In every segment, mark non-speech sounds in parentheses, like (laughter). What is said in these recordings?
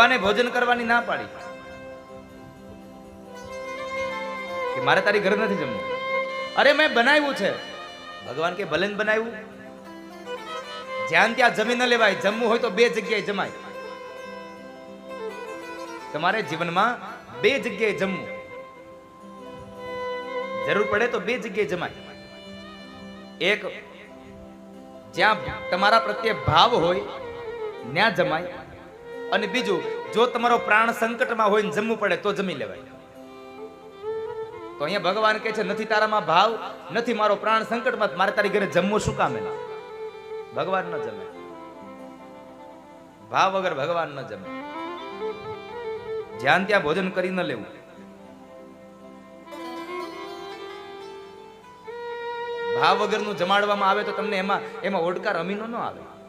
ભગવાને ભોજન કરવાની ના પાડી. કે મારે તારી ઘરે નથી જમવું? અરે મેં બનાવ્યું છે. ભગવાન કે ભલે બનાવ્યું. જ્યાં ત્યાં જમી ન લેવાય, જમવું હોય તો બે જગ્યાએ જમાય. તમારે જીવનમાં બે જગ્યાએ જમવું. જરૂર પડે તો બે જગ્યાએ જમાય. એક, જ્યાં તમારા પ્રત્યે ભાવ હોય, ત્યાં જમાય. અને બીજું જો તમારો પ્રાણ સંકટમાં હોય ને જમવું પડે તો જમી લેવાય. તો અહીંયા ભગવાન કહે છે, નથી તારામાં ભાવ, નથી મારો પ્રાણ સંકટમાં, મારે તારી ઘરે જમવું શું કામ એના? ભગવાન ન જમે. ભાવ વગર ભગવાન ન જમે. જ્યાં ત્યાં ભોજન કરી ન લેવું. ભાવ વગરનું જમાડવામાં આવે તો તમને એમાં એમાં ઓડકાર અમીનો ન આવે.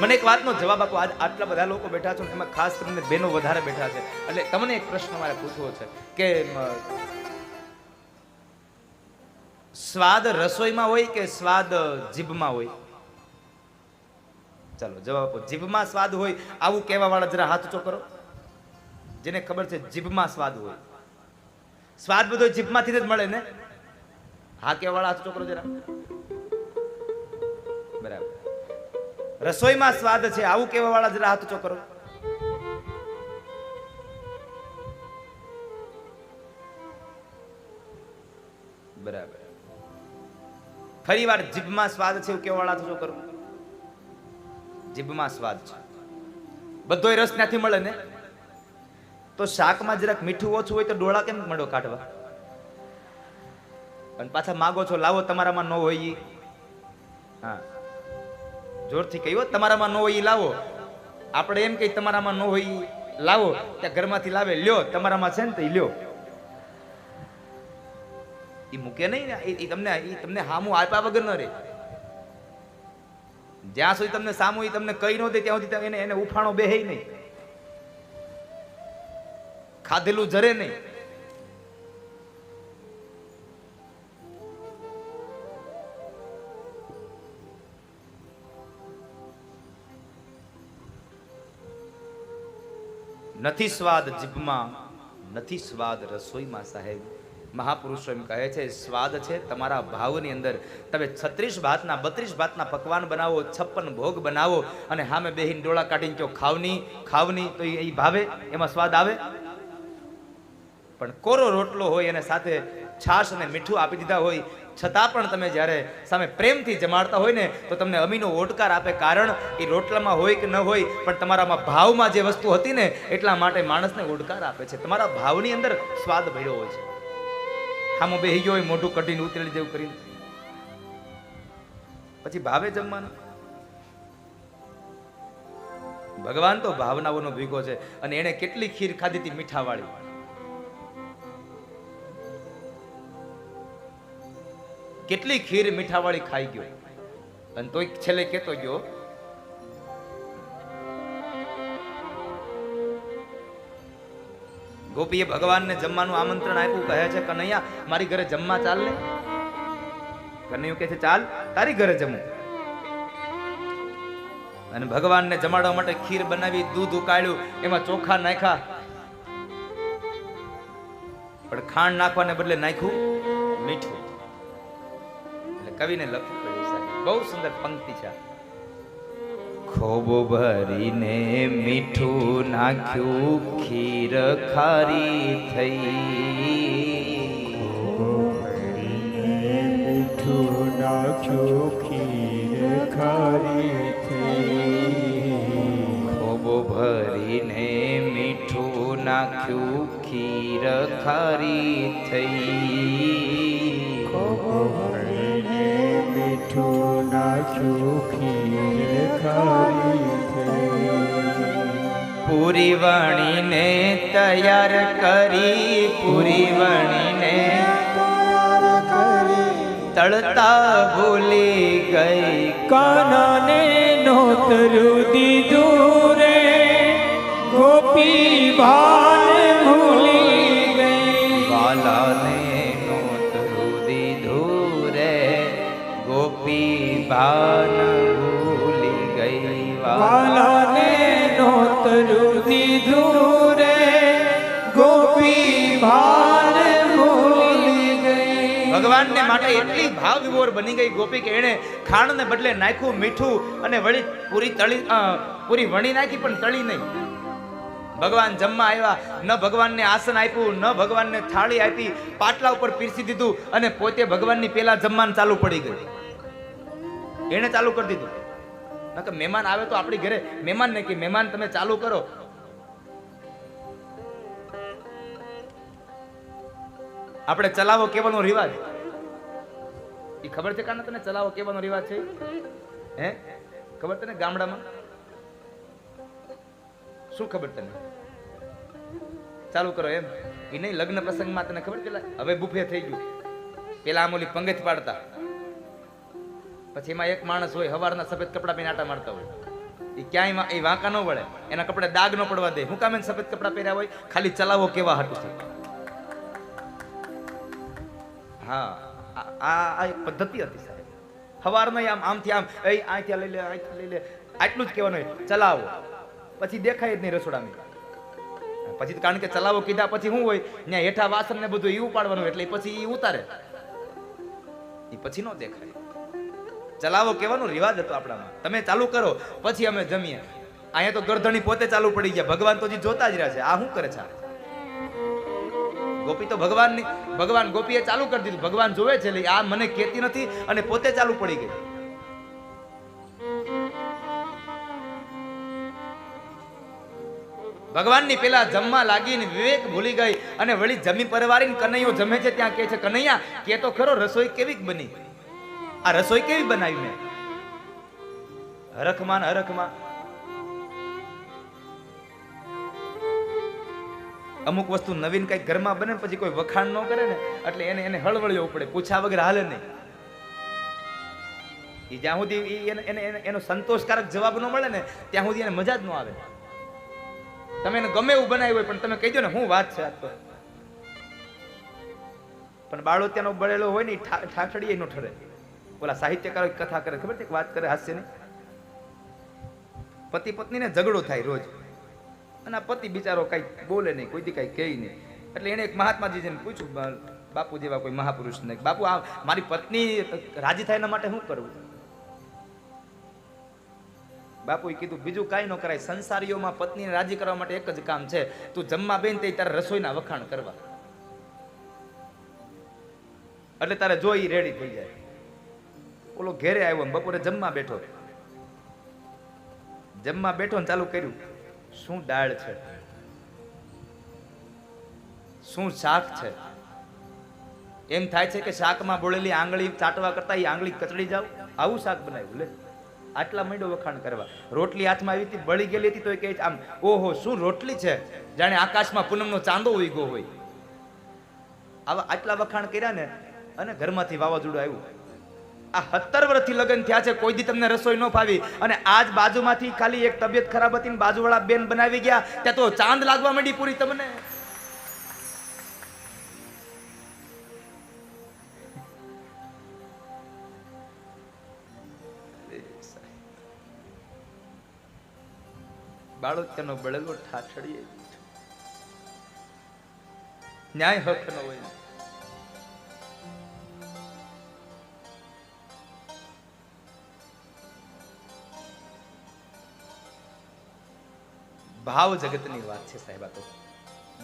મને એક વાતનો જવાબ આપો. આજ આટલા બધા લોકો બેઠા છો એમાં ખાસ કરીને બેનો વધારે બેઠા છે. એટલે તમને એક પ્રશ્ન મારે પૂછવો છે કે સ્વાદ રસોઈમાં હોય કે સ્વાદ જીભમાં હોય? ચાલો, જવાબ આપો. જીભમાં સ્વાદ હોય આવું કહેવા વાળા જરા હાથ ઊંચો કરો. જેને ખબર છે જીભમાં સ્વાદ હોય. સ્વાદ બધો જીભમાંથી જ મળે ને? હા કહેવા વાળા હાથ ઊંચો કરો જરા. રસોઈમાં સ્વાદ છે, આવું કહેવા વાળા જરા હાથ ઊંચો કરો. બરાબર. ફરી વાર જીભમાં સ્વાદ છે એવું કહેવા વાળા હાથ જીભમાં સ્વાદ છે. બધોય રસ ત્યાંથી મળે ને? તો શાકમાં જરાક મીઠું ઓછું હોય તો ડોળા કેમ મળો કાઢવા? અને પાછા માગો છો, લાવો તમારામાં ન હોય હા. જોરથી કહ્યું તમારામાં ન હોય લાવો. આપણે એમ કહી, તમારામાં ન હોય લાવો. ત્યાં ઘરમાંથી લાવે, લ્યો, તમારામાં છે ને તો લ્યો. એ મૂકે નહીં ને, ઈ તમને એ તમને હામું આપ્યા વગર ન રહે. જ્યાં સુધી તમને સામું એ તમને કહી ન દે, ત્યાં સુધી એને એને ઉફાણો બેહે નહીં. ખાધેલું જરે નહીં. નથી સ્વાદ જીભમાં, નથી સ્વાદ રસોઈમાં સાહેબ. મહાપુરુષો એમ કહે છે, સ્વાદ છે તમારા ભાવની અંદર. તમે છત્રીસ ભાતના, બત્રીસ ભાતના પકવાન બનાવો, છપ્પન ભોગ બનાવો અને હામે બેહીને ડોળા કાઢીને કહો, ખાવની ખાવની. તો એ ભાવે? એમાં સ્વાદ આવે? પણ કોરો રોટલો હોય અને સાથે છાશ અને મીઠું આપી દીધા હોય છતાં પણ તમે જ્યારે સામે પ્રેમથી જમાડતા હોય ને, તો તમને અમીનો ઓટકાર આપે કારણ એ રોટલામાં હોય કે ન હોય, પણ તમારામાં ભાવમાં જે વસ્તુ હતી ને, એટલા માટે માણસને ઓડકાર આપે છે. તમારા ભાવની અંદર સ્વાદ ભર્યો હોય છે. હામો બેહી ગયો હોય, મોઢું કઢીને ઉતરેલી જેવું કરીને. પછી ભાવે જમવાનું? ભગવાન તો ભાવનાઓનો ભીગો છે અને એણે કેટલી ખીર ખાધી હતી મીઠાવાળી. કેટલી ખીર મીઠાવાળી ખાઈ ગયો? અને તોય છેલ્લે કેતો ગયો, ગોપીએ ભગવાનને જમવાનું આમંત્રણ આપ્યું, કહે છે, કનૈયા, મારી ઘરે જમવા ચાલ ને. કનૈયું કહે છે, ચાલ, તારી ઘરે જમું. અને ભગવાનને જમાડવા માટે ખીર બનાવી, દૂધ ઉકાળ્યું, એમાં ચોખા નાખ્યા. પણ ખાંડ નાખવાને બદલે નાખ્યું મીઠું. કવિને લખવું પડ્યું સાહેબ. બહુ સુંદર પંક્તિ છે આ. ભરીને મીઠું નાખ્યું ખીર ખારી થઈ. મીઠું નાખ્યું ખીર ખારી થઈ. ખૂબ ભરીને મીઠું નાખ્યું ખીર ખારી થઈ. ભરીને મીઠું નાખ્યું ખીર ખારી પૂરી વણીને તૈયાર કરી પૂરી વણીને તળતા ભૂલી ગઈ કાનાને નોતરું દીધું રે. ગોપી ભાન ભૂલી ભગવાન ભૂલી ગઈ વાલાને નોતરું દીધું રે ગોપી ભાન ભૂલી ગઈ. ભગવાનને માટે એટલી ભાવ વિભોર બની ગઈ ગોપી કે એણે ખાંડને બદલે નાખ્યું મીઠું અને વળી પૂરી તળી પૂરી વણી નાખી, પણ તળી નહીં. ભગવાન જમવા આવ્યા, ન ભગવાનને આસન આપ્યું, ન ભગવાનને થાળી આપી, પાટલા ઉપર પીરસી દીધું અને પોતે ભગવાનની પેલા જમવાનું ચાલુ પડી ગયું. એણે ચાલુ કરી દીધું. કે મહેમાન આવે તો આપણી ઘરે મહેમાન ને કે મહેમાન તમે ચાલુ કરો. આપણે ચલાવો કેવાનો રિવાજ? એ ખબર છે કાને તને ચલાવો કેવાનો રિવાજ છે? હે? ખબર તને ગામડામાં? શું ખબર તને? ચાલુ કરો એમ. એ નહીં લગ્ન પ્રસંગમાં તને ખબર પેલા? હવે બુફે થઈ ગયું. પેલા આમ ઓલી પંગત પાડતા. પછી એમાં એક માણસ હોય, હવારના સફેદ કપડા પહેરી આટા મારતા હોય. એ ક્યાંય એ વાંકા ન વળે. એના કપડે દાગ ન પડવા દે. હું કામે સફેદ કપડા પહેર્યા હોય? ખાલી ચલાવો કેવા હાટું હા, આ- એક પદ્ધતિ હતી સાહેબ. હવારનો આમ આમથી આમ, એ આથી લઈ લે આથી લઈ લે. આટલું જ કહેવાનું હોય. ચલાવો. પછી દેખાય જ નહીં રસોડામાં. પછી કારણ કે ચલાવો કીધા પછી શું હોય? ત્યાં હેઠા વાસણ ને બધું એ ઉપાડવાનું એટલે પછી એ ઉતારે. એ પછી નો દેખાય. ચલાવો કહેવાનો રિવાજ હતો આપણામાં. તમે ચાલુ કરો, પછી અમે જમીએ. અહીંયા તો ગરધણી પોતે ચાલુ પડી ગયા. ભગવાન તો હજી જોતા જ રહ્યા છે. આ શું કરે છે ગોપી તો ભગવાનની, ભગવાન ગોપીએ ચાલુ કરી દીધું. ભગવાન જોવે છે આ મને કેતી નથી અને પોતે ચાલુ પડી ગઈ. ભગવાનની પેલા જમવા લાગીને વિવેક ભૂલી ગઈ અને વળી જમી પરવારીને કનૈયો જમે છે, ત્યાં કે છે, કનૈયા કે તો ખરો, રસોઈ કેવી બની? આ રસોઈ કેવી બનાવી મેં? હરખમાં હરખમાં. અમુક વસ્તુ નવીન કઈ ઘરમાં બને પછી કોઈ વખાણ ન કરે ને, એટલે એને એને હળવળ્યો પડે પૂછા વગર હાલે નહીં. એ જ્યાં સુધી એને એને સંતોષકારક જવાબ ન મળે ને, ત્યાં સુધી એને મજા જ ન આવે. તમે એને ગમે એવું બનાવ્યું હોય, પણ તમે કહી દો ને શું વાત છે આ તો. પણ બાળો ત્યાંનો બળેલો હોય ને ઠાઠડીએ નો ઠરે. ઓલા સાહિત્યકારો કથા કરે, ખબર છે? વાત કરે હાસ્યની. પતિ પત્નીને ઝઘડો થાય રોજ. અને આ પતિ બિચારો કઈ બોલે નહીં, કોઈ દી કઈ કહે નહીં. એટલે એને એક મહાત્માજીને પૂછ્યું બાપુ જેવા કોઈ મહાપુરુષને કે બાપુ, આ મારી પત્ની રાજી થાય એના માટે શું કરવું? બાપુએ કીધું, બીજું કાંઈ ન કરાય, સંસારીઓમાં પત્નીને રાજી કરવા માટે એક જ કામ છે. તું જમવા બેન તે તારે રસોઈના વખાણ કરવા. એટલે તારે જોઈ રેડી થઈ જાય. ઓલો ઘેરે આવ્યો બપોરે જમવા બેઠો. જમવા બેઠો ને ચાલુ કર્યું. શું દાળ છે? શું શાક છે? એમ થાય છે કે શાકમાં બોળેલી આંગળી ચાટવા કરતા એ આંગળી કચડી જાવ. આવું શાક બનાવ્યું લે. આટલા માંડ્યો વખાણ કરવા. રોટલી હાથમાં આવી હતી, બળી ગયેલી હતી તો એ કહે આમ, ઓહો, શું રોટલી છે? જાણે આકાશમાં પૂનમનો ચાંદો ઉગ્યો હોય. આવા આટલા વખાણ કર્યા ને અને ઘરમાંથી વાવાઝોડું આવ્યું. આ સત્તર વર્ષથી લગ્ન થયા છે, કોઈ દી તમને રસોઈ ન ફાવી. અને આજ બાજુમાંથી ખાલી એક તબિયત ખરાબ હતી ને બાજુવાળા બેન બનાવી ગયા. ત્યાં તો ચાંદ લાગવા માંડી પૂરી તમને. બાળોત્યાનો બળેલો ઠાઠડીએ ન્યાય હક ન હોય. ભાવ જગતની વાત છે સાહેબ આ તો.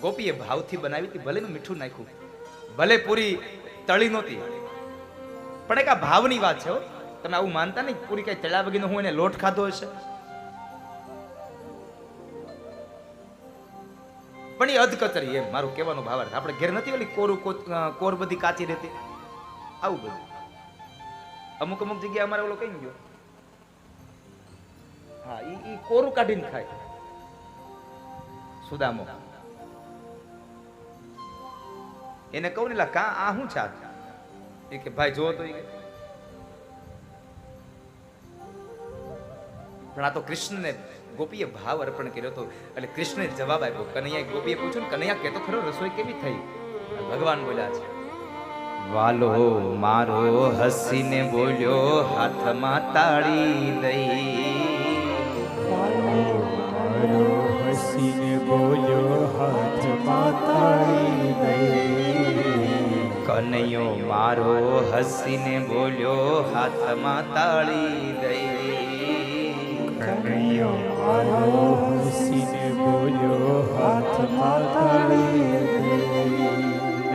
ગોપીએ ભાવથી બનાવી હતી ભલે મીઠું નાખ્યું. ભલે પૂરી તળી નહોતી. પણ એક આ ભાવની વાત છે તમે આવું માનતા નહીં પૂરી કઈ તળ્યા વગીનો હું એને લોટ ખાધો હશે? પણ એ અધકતરી એમ, મારું કહેવાનો ભાવ આપણે ઘેર નથી ઓલી કોરું કોર બધી કાચી રહેતી? આવું બધું. અમુક અમુક જગ્યાએ અમારે ઓલો કઈ ગયો? હા ઈ કોરું કાઢીને ખાય. સુદામો. એને કહું ને કા, આ શું છે એ કે, ભાઈ જો તો. પણ આ તો કૃષ્ણને ગોપીએ ભાવ અર્પણ કર્યો હતો એટલે કૃષ્ણે જવાબ આપ્યો કનૈયા ગોપીએ પૂછ્યું ને, કનૈયા તો ખરો, રસોઈ કેવી થઈ? ભગવાન બોલ્યા છે, વાલો મારો હસીને બોલ્યો, હાથમાં તાળી દઈ. બોલ્યો હાથ તાળી દઈ કનૈયો મારો હસીને બોલ્યો હાથમાં તાળી દઈ. કનૈયો મારો હસીને બોલ્યો હાથમાં તાળી દઈ.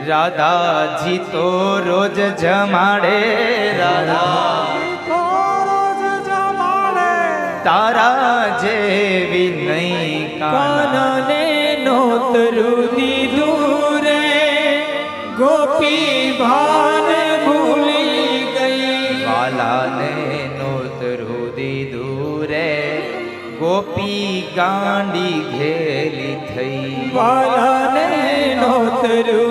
રાધાજી તો રોજ જમાડે રાધા તારા જેવી નહીં કાના કાનને નોતરું દીધું રે ગોપી ભાન ભૂલી ગઈ. વાલાને નોતરું દીધું રે ગોપી ગાંડી ઘેલી થઈ. વાલાને નોતરું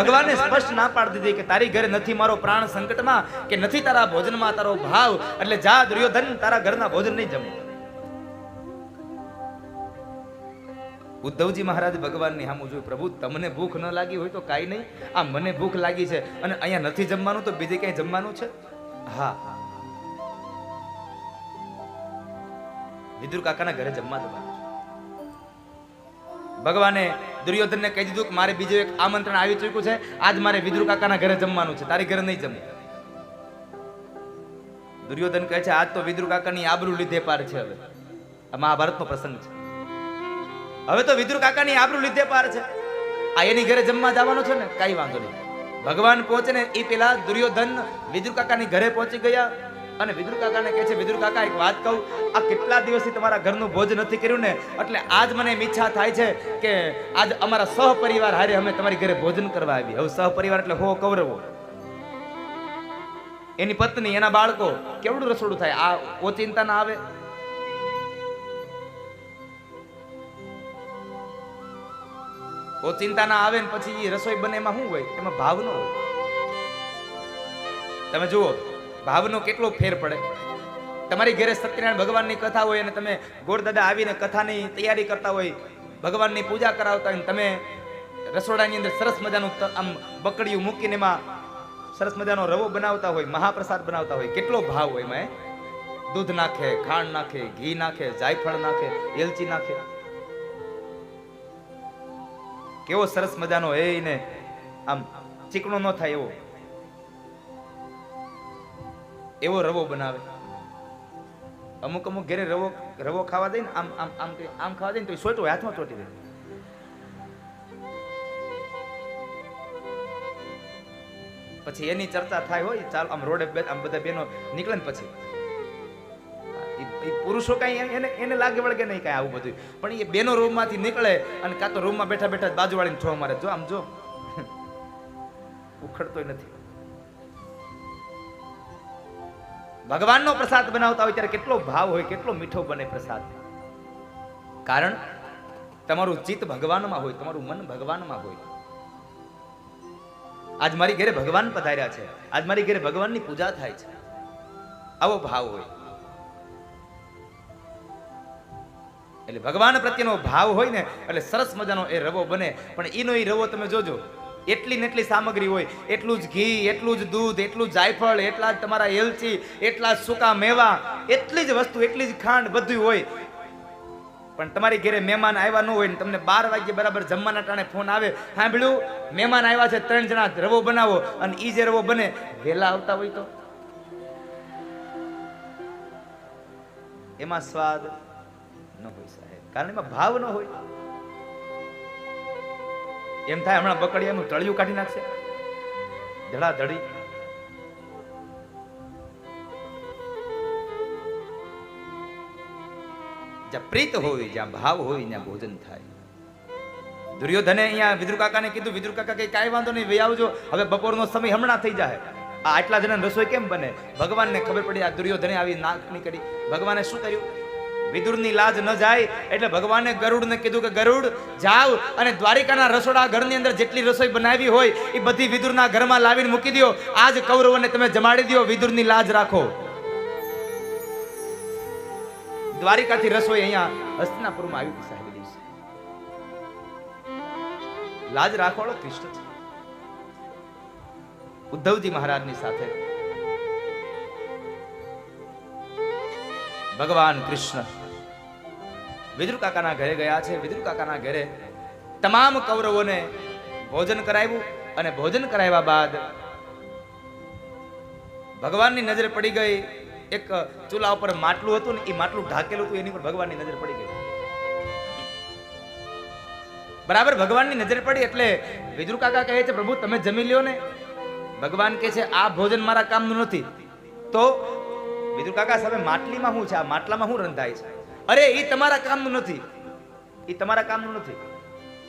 ભગવાને સ્પષ્ટ ના પાડી દીધી કે તારી ઘરે નથી મારો પ્રાણ સંકટમાં, કે નથી તારા ભોજનમાં તારો ભાવ. એટલે જા દુર્યોધન, તારા ઘરના ભોજન નહીં જમું. ઉદ્ધવજી મહારાજ ભગવાનની સામું જોયું, પ્રભુ, તમને ભૂખ ન લાગી હોય તો કાંઈ નહીં. આ મને ભૂખ લાગી છે અને અહીંયા નથી જમવાનું તો બીજે ક્યાંય જમવાનું છે? હા વિદુર કાકાના ઘરે જમવા જવાનું ભગવાને દુર્યોધનને કહી દીધું કે મારે બીજું એક આમંત્રણ આવી ચૂક્યું છે. આજ મારે વિદ્રુ કાકાના ઘરે જમવાનું છે. તારી ઘરે નહીં જમવું દુર્યોધન કહે છે, આજ તો વિદ્રુ કાકાની આબરૂ લીધે પાર છે હવે. આ મહાભારતનો પ્રસંગ છે. હવે તો વિદ્રુ કાકાની આબરૂ લીધે પાર છે. આ એની ઘરે જમવા જવાનો છે ને? કાંઈ વાંધો નહીં. ભગવાન પહોંચે ને એ પેલા દુર્યોધન વિદ્રુ કાકાની ઘરે પહોંચી ગયા. અને વિદુર કાકાને કહે છે, વિદુર કાકા, એક વાત કહું, આ કેટલા દિવસથી તમારા ઘરનું ભોજ નથી કર્યું ને? એટલે આજ મને એમ ઈચ્છા થાય છે કે આજ અમારા સહપરિવાર હારે અમે તમારી ઘરે ભોજન કરવા આવી હવે સહપરિવાર એટલે હો કૌરવો. એની પત્ની, એના બાળકો, કેવડું રસોડું થાય? આ ઓચિંતા ના આવે? ઓચિંતા ના આવે ને પછી રસોઈ બને એમાં શું હોય? એમાં ભાવ ન હોય. તમે જુઓ ભાવનો કેટલો ફેર પડે? તમારી ઘરે સત્યનારાયણ ભગવાનની કથા હોય અને તમે ગોરદાદા આવીને કથાની તૈયારી કરતા હોય, ભગવાનની પૂજા કરાવતા હોય તમે રસોડાની અંદર સરસ મજાનું આમ બકડીયું મૂકીને એમાં સરસ મજાનો રવો બનાવતા હોય, મહાપ્રસાદ બનાવતા હોય, કેટલો ભાવ હોય એમાં દૂધ નાખે, ખાંડ નાખે, ઘી નાખે, જાયફળ નાખે, એલચી નાખે. કેવો સરસ મજાનો એ આમ ચીકણો ન થાય એવો. એવો રવો બનાવે. અમુક અમુક ઘરે રવો રવો ખાવા દે ને આમ આમ આમ આમ ખાવા દે ને તો એ સોટો હાથમાં ચોટી દે. પછી એની ચર્ચા થાય હોય, ચાલ આમ રોડે બે, આમ બધા બેનો નીકળે ને પછી. પુરુષો કાંઈ એને એને લાગે વળગે નહીં કાંઈ આવું બધું પણ એ બેનો રૂમમાંથી નીકળે અને કાં તો રૂમમાં બેઠા બેઠા બાજુવાળીને છો મારે. જો, આમ જો. (laughs) ઉખડતોય નથી. ભગવાનનો પ્રસાદ બનાવતા હોય ત્યારે કેટલો ભાવ હોય, કેટલો મીઠો બને પ્રસાદ. કારણ તમારું ચિત્ત ભગવાનમાં હોય, તમારું મન ભગવાનમાં હોય. આજ મારી ઘરે ભગવાન પધાર્યા છે. આજ મારી ઘરે ભગવાનની પૂજા થાય છે. આવો ભાવ હોય. એટલે ભગવાન પ્રત્યેનો ભાવ હોય ને, એટલે સરસ મજાનો એ રવો બને. પણ એનો એ રવો તમે જોજો. એટલી ને એટલી સામગ્રી હોય, એટલું જ ઘી, એટલું જ દૂધ, એટલું જ જાયફળ, એટલા જ તમારા એલચી, એટલા જ સૂકા મેવા, એટલી જ વસ્તુ, એટલી જ ખાંડ બધું હોય. પણ તમારી ઘરે મહેમાન આવ્યા ન હોય ને તમને બાર વાગ્યે બરાબર જમવાના ટાણે ફોન આવે, સાંભળ્યું, મહેમાન આવ્યા છે, ત્રણ જણા રવો બનાવો. અને એ જે રવો બને વહેલા આવતા હોય તો. એમાં સ્વાદ ન હોય સાહેબ. કારણ એમાં ભાવ ન હોય. એમ થાય હમણાં બકડિયાનું તળિયું કાઢી નાખશે. ધડા ધડી. જ્યાં પ્રીત હોય, જ્યાં ભાવ હોય, ત્યાં ભોજન થાય. દુર્યોધને અહીંયા વિદુર કાકાને કીધું, વિદુર કાકા, કઈ કાંઈ વાંધો નહીં, વહી આવજો. હવે બપોરનો સમય હમણાં થઈ જાય આ આટલા જણા રસોઈ કેમ બને? ભગવાનને ખબર પડી, આ દુર્યોધને આવી નાકની કરી ભગવાને શું કર્યું? વિદુરની લાજ ન જાય એટલે ભગવાને ગરુડને કીધું કે, ગરુડ, જાવ અને દ્વારિકાના રસોડા ઘરની અંદર જેટલી રસોઈ બનાવી હોય એ બધી વિદુરના ઘરમાં લાવીને મૂકી દો આજ કૌરવોને તમે જમાડી દો વિદુરની લાજ રાખો. દ્વારિકાથી રસોઈ અહીંયા હસ્તિનાપુરમાં આવી હતી સાહેબ લાજ રાખવાળો કૃષ્ણ ઉદ્ધવજી મહારાજની સાથે ભગવાન કૃષ્ણ વિદુર કાકાના ઘરે ગયા છે. વિદુર કાકાના ઘરે તમામ કૌરવોને ભોજન કરાવ્યું અને ભોજન કરાવ્યા બાદ ભગવાનની નજર પડી ગઈ. એક ચૂલા ઉપર માટલું હતું ને એ માટલું ઢાકેલું હતું, એની પર ભગવાનની નજર પડી ગઈ. બરાબર, ભગવાનની નજર પડી એટલે વિદુર કાકા કહે છે, પ્રભુ, તમે જમી લ્યો ને. ભગવાન કહે છે, આ ભોજન મારા કામનું નથી. તો વિદુર કાકા સામે માટલીમાં શું છે? આ માટલામાં શું રંધાય છે? અરે એ તમારા કામનું નથી. એ તમારા કામનું નથી.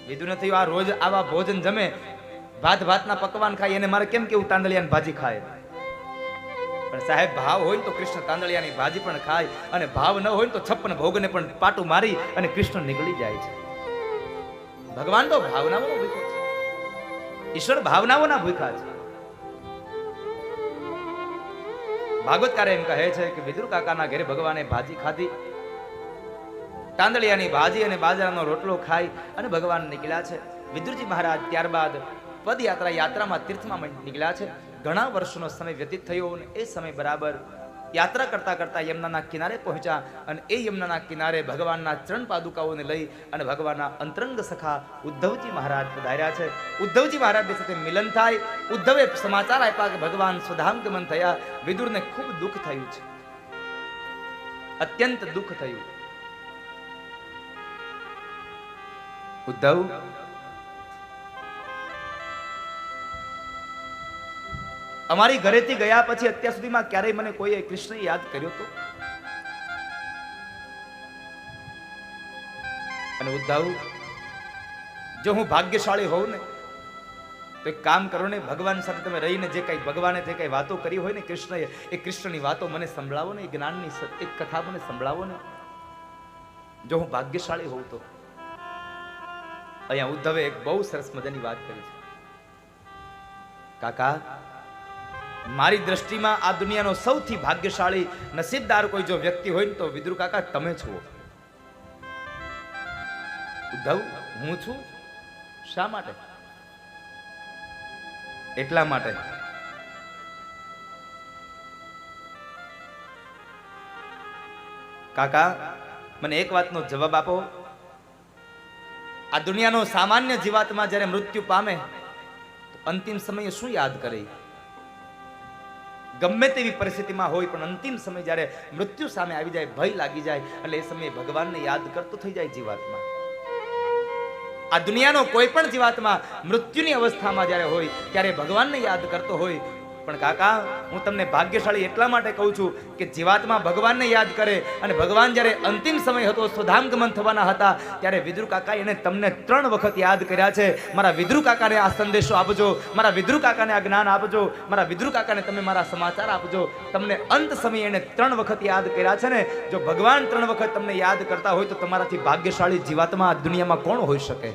બીજું નથી, આ રોજ આવા ભોજન જમે, ભાત ભાતના પકવાન ખાય, એને મારે કેમ કેવું તાંદળિયાની ભાજી ખાય? પણ સાહેબ, ભાવ હોય તો કૃષ્ણ તાંદળિયાની ભાજી પણ ખાય, અને ભાવ ન હોય તો છપ્પન ભોગને પણ પાટું મારી, અને કૃષ્ણ નીકળી જાય છે. ભગવાન તો ભાવનાઓનો ભૂખો છે. ઈશ્વર ભાવનાઓના ભૂખા છે. ભાગવતકાર એમ કહે છે કે, વિદુર કાકાના ઘરે ભગવાને ભાજી ખાધી તાંદળિયાની ભાજી અને બાજરાનો રોટલો ખાઈ અને ભગવાન નીકળ્યા છે. વિદુરજી મહારાજ ત્યારબાદ પદયાત્રા યાત્રામાં તીર્થમાં નીકળ્યા છે. ઘણા વર્ષોનો સમય વ્યતીત થયો અને એ સમય બરાબર યાત્રા કરતા કરતા યમુનાના કિનારે પહોંચ્યા અને એ યમુનાના કિનારે ભગવાનના ચરણ પાદુકાઓને લઈ અને ભગવાનના અંતરંગ સખા ઉદ્ધવજી મહારાજ પધાર્યા છે. ઉદ્ધવજી મહારાજની સાથે મિલન થાય. ઉદ્ધવે સમાચાર આપ્યા કે ભગવાન સ્વધામગમન થયા. વિદુરને ખૂબ દુઃખ થયું છે. અત્યંત દુઃખ થયું. ઉદ્ધવ? અમારી ઘરેથી ગયા પછી અત્યાર સુધીમાં ક્યારેય મને કોઈએ કૃષ્ણ યાદ કર્યો તો? અને ઉદ્ધવ, જો હું ભાગ્યશાળી હોઉં ને, તો એક કામ કરો ને, ભગવાન સાથે તમે રહીને જે કઈ ભગવાને જે કઈ વાતો કરી હોય ને કૃષ્ણએ, એ કૃષ્ણની વાતો મને સંભળાવો ને, એ જ્ઞાનની એક કથા મને સંભળાવો ને. જો હું ભાગ્યશાળી હોઉં તો? અહીંયા ઉદ્ધવે એક બહુ સરસ મજાની વાત કરી છે. કાકા, મારી દ્રષ્ટિમાં આ દુનિયાનો સૌથી ભાગ્યશાળી, નસીબદાર કોઈ જો વ્યક્તિ હોય ને તો વિદ્રુ કાકા, તમે છો. ઉદ્ધવ, હું છું? શા માટે? એટલા માટે. કાકા, મને એક વાતનો જવાબ આપો. આ દુનિયાનો સામાન્ય જીવાતમાં જ્યારે મૃત્યુ પામે અંતિમ સમયે શું યાદ કરે? ગમે તેવી પરિસ્થિતિમાં હોય, પણ અંતિમ સમય જ્યારે મૃત્યુ સામે આવી જાય, ભય લાગી જાય, એટલે એ સમયે ભગવાનને યાદ કરતો થઈ જાય જીવાતમાં. આ દુનિયાનો કોઈ પણ જીવાતમાં મૃત્યુની અવસ્થામાં જ્યારે હોય, ત્યારે ભગવાનને યાદ કરતો હોય પણ કાકા, હું તમને ભાગ્યશાળી એટલા માટે કહું છું કે જીવાત્મા ભગવાનને યાદ કરે અને ભગવાન જ્યારે અંતિમ સમય હતો સ્વધામગમન થવાના હતા, ત્યારે વિદ્રુ કાકા એને તમને ત્રણ વખત યાદ કર્યા છે. મારા વિદ્રુ કાકાને આ સંદેશો આપજો, મારા વિદ્રુ કાકાને આ જ્ઞાન આપજો, મારા વિદ્રુ કાકાને તમે મારા સમાચાર આપજો. તમને અંત સમયે એને ત્રણ વખત યાદ કર્યા છે ને, જો ભગવાન ત્રણ વખત તમને યાદ કરતા હોય તો તમારાથી ભાગ્યશાળી જીવાત્મા આ દુનિયામાં કોણ હોઈ શકે?